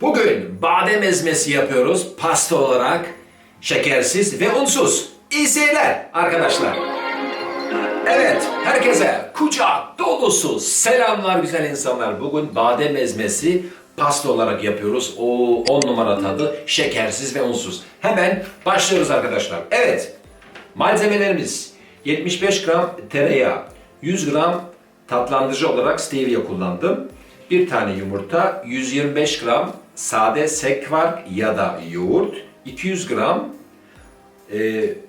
Bugün badem ezmesi yapıyoruz pasta olarak şekersiz ve unsuz. İyi seyirler arkadaşlar. Evet, herkese kucak dolusu selamlar güzel insanlar. Bugün badem ezmesi pasta olarak yapıyoruz. O 10 numara tadı şekersiz ve unsuz. Hemen başlıyoruz arkadaşlar. Evet, malzemelerimiz 75 gram tereyağı, 100 gram tatlandırıcı olarak stevia kullandım. Bir tane yumurta, 125 gram sade sekvark ya da yoğurt, 200 gram e,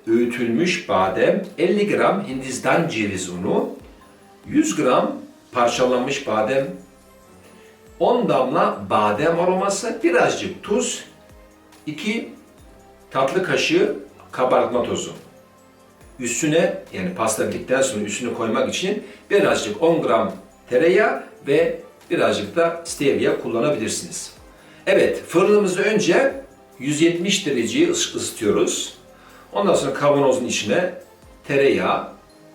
öğütülmüş badem, 50 gram hindistan ceviz unu, 100 gram parçalanmış badem, 10 damla badem aroması, birazcık tuz, 2 tatlı kaşığı kabartma tozu. Üstüne yani pasta bittikten sonra üstüne koymak için birazcık 10 gram tereyağı ve birazcık da stevia kullanabilirsiniz. Evet fırınımızı önce 170 dereceye ıs- ısıtıyoruz. Ondan sonra kavanozun içine tereyağı,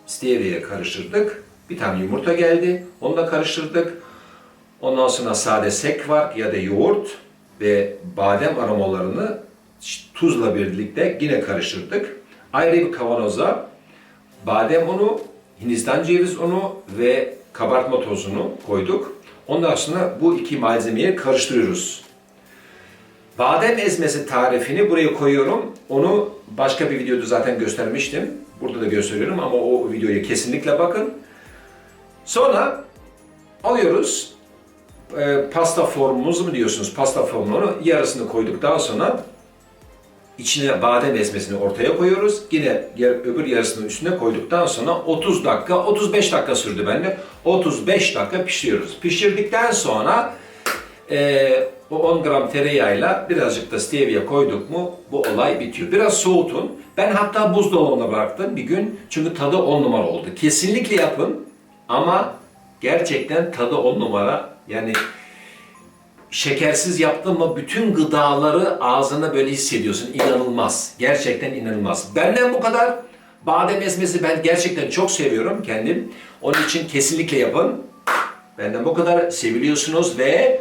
stevia'ya karıştırdık. Bir tane yumurta geldi. Onu da karıştırdık. Ondan sonra sade sekvark ya da yoğurt ve badem aromalarını tuzla birlikte yine karıştırdık. Ayrı bir kavanoza badem unu, hindistan ceviz unu ve kabartma tozunu koyduk. Ondan sonra bu iki malzemeyi karıştırıyoruz. Badem ezmesi tarifini buraya koyuyorum. Onu başka bir videoda zaten göstermiştim. Burada da gösteriyorum ama o videoya kesinlikle bakın. Sonra alıyoruz e, pasta formumuzu mu diyorsunuz? Pasta formunu yarısını koyduktan sonra içine badem ezmesini ortaya koyuyoruz. Yine yer, öbür yarısını üstüne koyduktan sonra 30 dakika, 35 dakika sürdü bende. 35 dakika pişiriyoruz. Pişirdikten sonra e, o 10 gram tereyağıyla birazcık da stevia koyduk mu bu olay bitiyor. Biraz soğutun. Ben hatta buzdolabına bıraktım bir gün çünkü tadı 10 numara oldu. Kesinlikle yapın ama gerçekten tadı 10 numara. Yani şekersiz yaptın mı bütün gıdaları ağzına böyle hissediyorsun. İnanılmaz. Gerçekten inanılmaz. Benden bu kadar. Badem ezmesi ben gerçekten çok seviyorum kendim. Onun için kesinlikle yapın. Benden bu kadar seviliyorsunuz ve